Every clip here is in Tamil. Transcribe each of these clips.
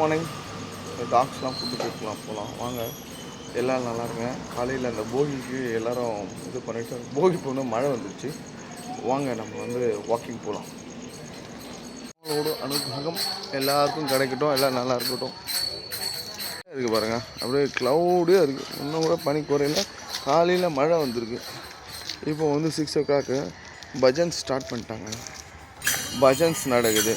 மார்னிங் டாக்ஸ்லாம் ஃபுட்டு கொடுக்கலாம் போகலாம் வாங்க. எல்லோரும் நல்லா இருங்க. காலையில் அந்த போகிக்கு எல்லோரும் இது பண்ணிட்டு போகி போன மழை வந்துச்சு வாங்க நம்ம வந்து வாக்கிங் போகலாம் உங்களோட அனுகிரகம் எல்லாருக்கும் கிடைக்கட்டும் எல்லாம் நல்லா இருக்கட்டும். இருக்குது பாருங்கள் அப்படியே க்ளவுடே இருக்குது இன்னும் கூட பனி குறையில. காலையில் மழை வந்திருக்கு. இப்போ வந்து six o'clock bhajans start பண்ணிட்டாங்க. பஜன்ஸ் நடக்குது.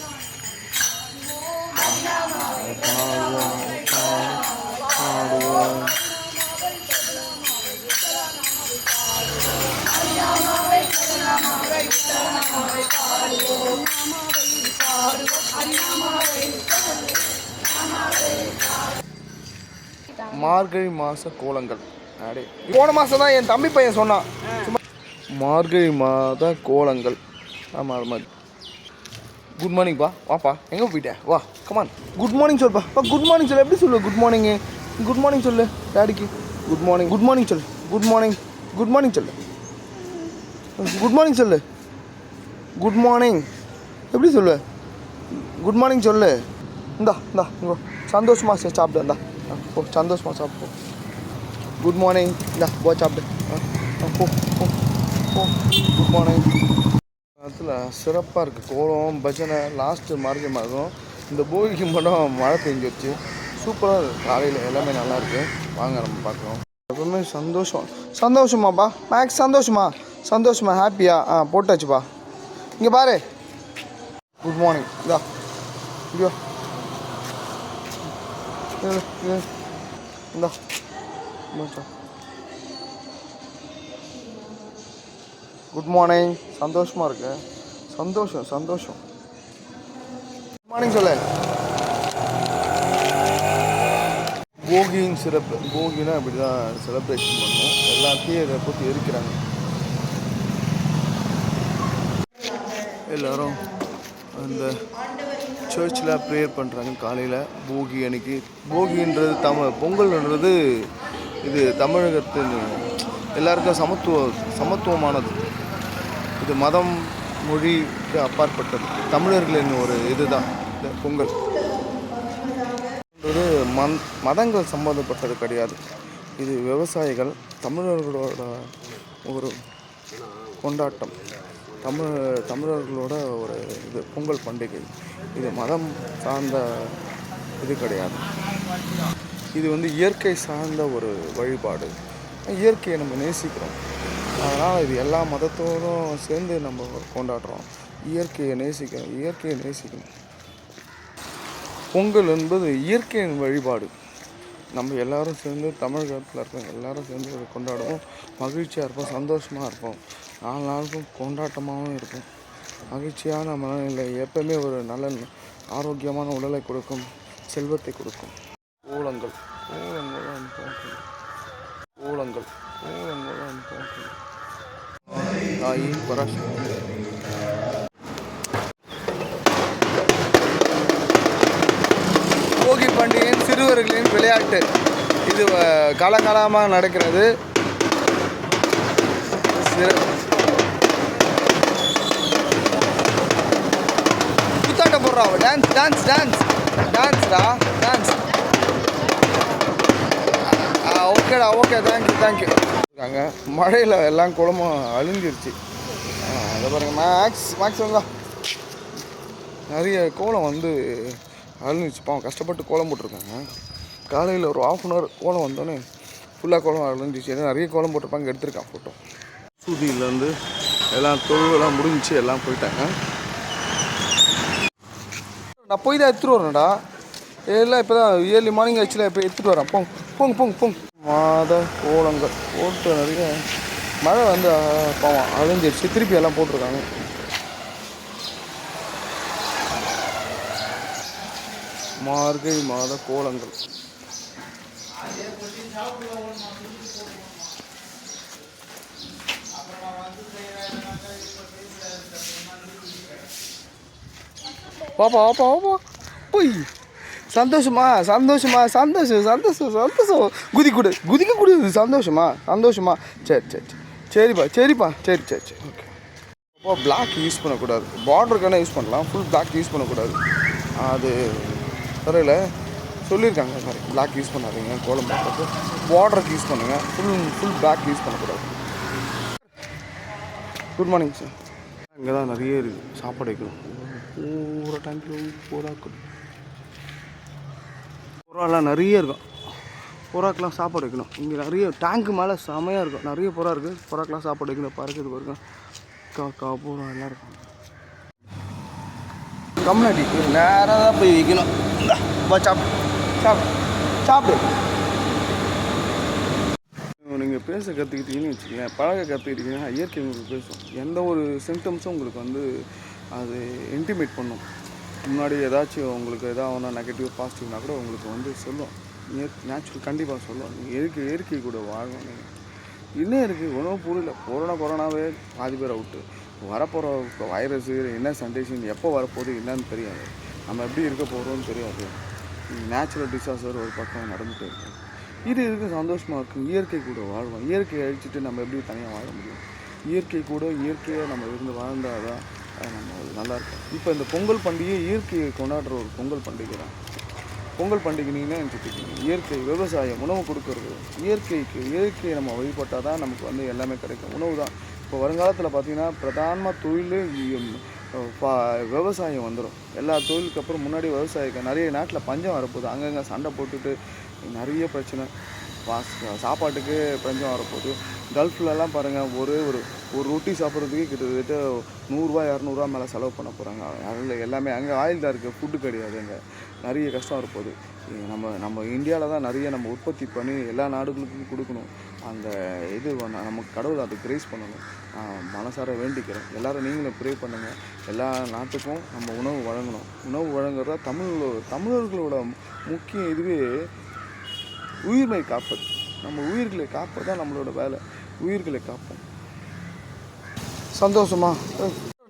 மார்கழி மாத கோலங்கள். அடே போன மாதம் தான் என் தம்பி பையன் சொன்னான். மார்கழி மாத கோலங்கள். ஆமாம் அது மாதிரி. குட் மார்னிங்ப்பா வாப்பா எங்கே போயிட்டேன் வா கமான் குட் மார்னிங் சொல்லுப்பா. பா குட் மார்னிங் சொல்லு. எப்படி சொல்லு குட் மார்னிங்கு குட் மார்னிங் சொல்லு டேடிக்கு குட் மார்னிங் குட் மார்னிங் சொல்லு. குட் மார்னிங் குட் மார்னிங் சொல்லு. குட் மார்னிங் சொல்லு. குட் மார்னிங் எப்படி சொல்லு? குட் மார்னிங் சொல்லு. இந்தா இந்தா இங்கோ. சந்தோஷமா சார் சாப்பிடு இந்தா. போ சந்தோஷமா சாப்பிடு குட் மார்னிங் இந்தா போ சாப்பிடு போ போ போ குட் மார்னிங் அதில் சிறப்பாக இருக்குது கோலம் பஜனை லாஸ்ட்டு மார்கழி மாதம் இந்த போகிக்கு மட்டும் மழை பெஞ்சிருச்சு. சூப்பராக இருக்குது காலையில் எல்லாமே நல்லாயிருக்கு வாங்க நம்ம பார்க்கலாம். எப்பவுமே சந்தோஷம். சந்தோஷமாப்பா. மேக்ஸ் சந்தோஷமா? சந்தோஷமா? ஹாப்பியா ஆ போட்டாச்சுப்பா. இங்கே பாரு. குட் மார்னிங் இதா இங்கோ இந்தா இந்தா. குட் மார்னிங் சந்தோஷமாக இருக்கு? சந்தோஷம் சந்தோஷம். குட் மார்னிங் சொல்லு போகியின் சிறப்பு போகினா இப்படி தான் செலிப்ரேஷன் பண்ணுவோம் எல்லாத்தையும் இதை பற்றி எரிக்கிறாங்க. எல்லாரும் அந்த சர்ச்சில் ப்ரேயர் பண்ணுறாங்க காலையில் போகி அன்னைக்கு. போகின்றது தமிழ் பொங்கல்ன்றது இது தமிழகத்தின் எல்லாருக்கும் சமத்துவ சமத்துவமானது. இது மதம் மொழிக்கு அப்பாற்பட்டது. தமிழர்களின் ஒரு இதுதான். இந்த பொங்கல். இது மண் மதங்கள் சம்மந்தப்பட்டது கிடையாது. இது விவசாயிகள் தமிழர்களோட ஒரு கொண்டாட்டம். தமிழ் தமிழர்களோட ஒரு இது பொங்கல் பண்டிகை. இது மதம் சார்ந்த இது கிடையாது. இது வந்து இயற்கை சார்ந்த ஒரு வழிபாடு. இயற்கையை நம்ம நேசிக்கிறோம். அதனால் இது எல்லா மதத்தோடும் சேர்ந்து நம்ம கொண்டாடுறோம். இயற்கையை நேசிக்கணும் இயற்கையை நேசிக்கணும். பொங்கல் என்பது இயற்கையின் வழிபாடு. நம்ம எல்லாரும் சேர்ந்து தமிழகத்தில் இருக்கோம் எல்லாரும் சேர்ந்து இதை கொண்டாடுவோம். மகிழ்ச்சியாக இருப்போம் சந்தோஷமாக இருப்போம். நாலு நாளுக்கும் கொண்டாட்டமாகவும் இருக்கும். மகிழ்ச்சியான இல்லை எப்பவுமே ஒரு நல்ல ஆரோக்கியமான உடலை கொடுக்கும் செல்வத்தை கொடுக்கும். ஊழங்கள் ஊழங்கள் ஊழங்கள் ஊழங்கள் தாயின் பராசக்தி. விளையாட்டு. இது காலங்காலமாக நடக்கிறது. சிற- போடுறா டான்ஸ் டான்ஸ் டான்ஸ் டான்ஸ்டா டான்ஸ் ஓகேடா okay thank you thank you இருக்காங்க. மழையில் எல்லாம் குளமும் அழிஞ்சிருச்சு அதை பாருங்கள் மேக்ஸ் மேக்ஸ் வந்தா நிறைய கோலம் வந்து அழிஞ்சிச்சு பாவம் கஷ்டப்பட்டு கோலம் போட்டிருக்காங்க. காலையில் ஒரு ஆஃப் அன் ஹவர் கோலம் வந்தோடனே ஃபுல்லாக கோலம் அழிஞ்சிச்சு ஏன்னா நிறைய கோலம் போட்டிருப்பாங்க. எடுத்திருக்கான் ஃபோட்டோ சூதியிலேருந்து எல்லாம் தொழுவெல்லாம் முடிஞ்சிச்சு. எல்லாம் போயிட்டாங்க. நான் போய் தான் எடுத்துகிட்டு வரேன்டா. எல்லாம் இப்போ தான் ஏர்லி மார்னிங் ஆச்சுல இப்போ எடுத்துகிட்டு வரேன். போங்க போங்க போங்க போங்க. மாத கோலங்கள். போட்டு நிறைய மழை வந்து பாவம் அழிஞ்சிருச்சு. திருப்பி எல்லாம் போட்டிருக்காங்க. மார்கழி மாத கோலங்கள். பாப்பா பாப்பா பாப்பா போய். சந்தோஷமா சந்தோஷமா சந்தோஷம் சந்தோஷம் சந்தோஷம். குதி கொடு குதிக்க கூடாது சந்தோஷமா? சந்தோஷமா? சரி சரி சரி. சரிப்பா சரிப்பா. சரி சரி சரி. ஓகே அப்போ பிளாக் யூஸ் பண்ணக்கூடாது. பார்டருக்கான யூஸ் பண்ணலாம். ஃபுல் பிளாக் யூஸ் பண்ணக்கூடாது. அது தெரியல. சொல்லியிருக்காங்க சாரி பிளாக் யூஸ் பண்ணாதீங்க கோலம் போடுறது பார்டருக்கு யூஸ் பண்ணுங்கள் ஃபுல் ஃபுல் பேக் யூஸ் பண்ணக்கூடாது. குட் மார்னிங் சார் இங்கே தான் நிறைய இருக்குது சாப்பாடு வைக்கணும். பூரா டேங்கில் பூரா புறாலாம் நிறைய இருக்கும். புறாக்கெலாம் சாப்பாடு வைக்கணும். இங்கே நிறைய டேங்க்கு மேலே செமையாக இருக்கும். நிறைய புறா இருக்குது புறாக்கெலாம் சாப்பாடு வைக்கணும். பறக்குது பாருங்க காக்கா பூரா எல்லாம் இருக்கும். கம்னாடி நேராக தான் போய் வைக்கணும். இந்தா, வா சாப்பிடு. சாப்பிடு. நீங்கள் பேச கற்றுக்கிட்டீங்கன்னு வச்சுக்கோங்களேன் பழக கற்றுக்கிட்டீங்கன்னா இயற்கை உங்களுக்கு பேசும். எந்த ஒரு சிம்டம்ஸும் உங்களுக்கு வந்து அது இன்டிமேட் பண்ணும். முன்னாடி ஏதாச்சும் உங்களுக்கு எதாவது நெகட்டிவ் பாசிட்டிவ்னா கூட உங்களுக்கு வந்து சொல்லும். நேச்சுரல் கண்டிப்பாக சொல்லும். நீங்கள் இயற்கை இயற்கை கூட வாழணும் நீங்கள் இன்னும் இருக்குது ஒன்றும் புரியல. கொரோனா கொரோனாவே பாதி பேர் அவுட்டு வரப்போகிற வைரஸு என்ன சண்டேஷன் எப்போ வரப்போகுது என்னன்னு தெரியாது. நம்ம எப்படி இருக்க போகிறோம்னு தெரியாது. நேச்சுரல் டிசாஸ்டர் ஒரு பக்கம் நடந்துகிட்டே இருக்கும் இது இருக்கு சந்தோஷமாக இருக்கும் இயற்கை கூட வாழ்வோம். இயற்கையை அழிச்சிட்டு நம்ம எப்படி தனியாக வாழ முடியும்? இயற்கை கூட இயற்கையாக நம்ம இருந்து வாழ்ந்தால் தான் அது நம்ம நல்லா இருக்கும். இப்போ இந்த பொங்கல் பண்டிகை இயற்கையை கொண்டாடுற ஒரு பொங்கல் பண்டிகை தான். பொங்கல் பண்டிகைனீங்கன்னா நினச்சிட்டு இயற்கை விவசாயம் உணவு கொடுக்கறது. இயற்கைக்கு இயற்கையை நம்ம வழிபட்டால் தான் நமக்கு வந்து எல்லாமே கிடைக்கும். உணவு தான் இப்போ வருங்காலத்தில் பார்த்தீங்கன்னா பிரதானமாக தொழில் விவசாயம் வந்துடும் எல்லா தொழிலுக்கு அப்புறம் முன்னாடி விவசாயிக்கு நிறைய நாட்டில் பஞ்சம் வரப்போகுது. அங்கங்கே சண்டை போட்டுட்டு நிறைய பிரச்சனை. சாப்பாட்டுக்கு பஞ்சம் வரப்போகுது. கல்ஃப்லலாம் பாருங்கள் ஒரே ஒரு ஒரு ரொட்டி சாப்பிட்றதுக்கே கிட்டத்தட்ட நூறுரூவா இரநூறுவா மேலே செலவு பண்ண போகிறாங்க அதில் எல்லாமே அங்கே ஆயில் தான் இருக்குது ஃபுட்டு கிடையாது அங்கே. நிறைய கஷ்டம் வரப்போகுது. நம்ம நம்ம இந்தியாவில் தான் நிறைய நம்ம உற்பத்தி பண்ணி எல்லா நாடுகளுக்கும் கொடுக்கணும். அந்த இது நமக்கு கடவுள் அதை கிரேஸ் பண்ணணும். நான் மனசார வேண்டிக்கிறேன். எல்லோரும் நீங்களும் ப்ரே பண்ணுங்கள் எல்லா நாட்டுக்கும் நம்ம உணவு வழங்கணும். உணவு வழங்குறதா தமிழ் தமிழர்களோட முக்கிய இதுவே உயிர்மை காப்பது. நம்ம உயிர்களை காப்பது தான் நம்மளோட வேலை. உயிர்களை காப்போம். சந்தோஷமா?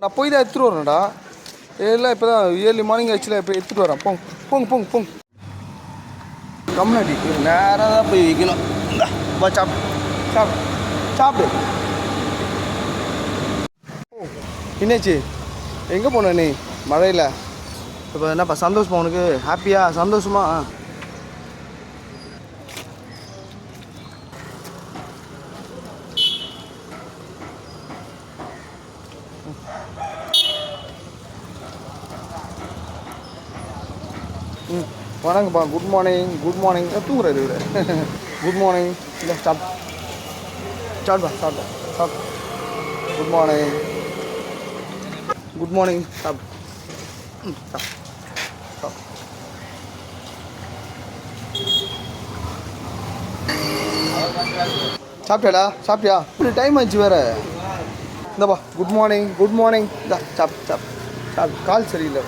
நான் போய் தான் எடுத்துகிட்டு வரேன்டா. எல்லாம் இப்போ தான் ஏர்லி மார்னிங் ஆச்சுல இப்போ எடுத்துகிட்டு வரேன். போங்க போங்க போங்க போங்க. கம்னாடி நேராக தான் போய் வைக்கணும். இந்தா, வா சாப்பிடு சாப்பிடு சாப்பிடு என்னாச்சு எங்கே போன நீ மழையில் இப்போ என்னப்பா சந்தோஷமா உனக்கு ஹாப்பியா சந்தோஷமா ம் வணங்கப்பா குட் மார்னிங் குட் மார்னிங் தூங்குறாரு இவரு குட் மார்னிங் இல்லை ஸ்டார்ட் ஸ்டார்ட் பா start start good morning good morning stop stop stop சாப்பிட்டியாடா? சாப்பிட்டியா? இப்படி டைம் ஆச்சு வேற. இந்தப்பா குட் மார்னிங் குட் மார்னிங் இந்தா சாப் சாப். சாப். கால் சரியில்லை.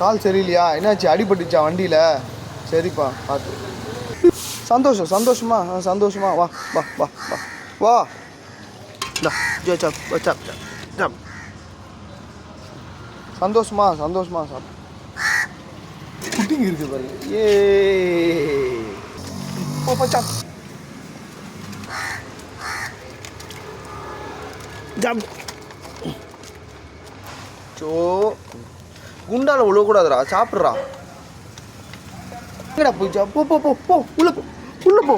கால் சரியில்லையா? என்னாச்சு? அடிபட்டுச்சா வண்டியில்? சரிப்பா பார்த்து சந்தோஷம் சந்தோஷமா? சந்தோஷமா. வா வா வா வா. வா. இந்தா ஜோ சாப் வா, சாப் சாப் சாப் சந்தோஷமா சந்தோஷமா சாப் குட்டிங்க இருக்கு பாருங்க. ஏ. போ போ சாப் ஜாப். சோ குண்டால விழக்கூடாதுடா சாப்பிட்றா. எங்கடா போய் போ போ போ போ உள்ள போ. உள்ள போ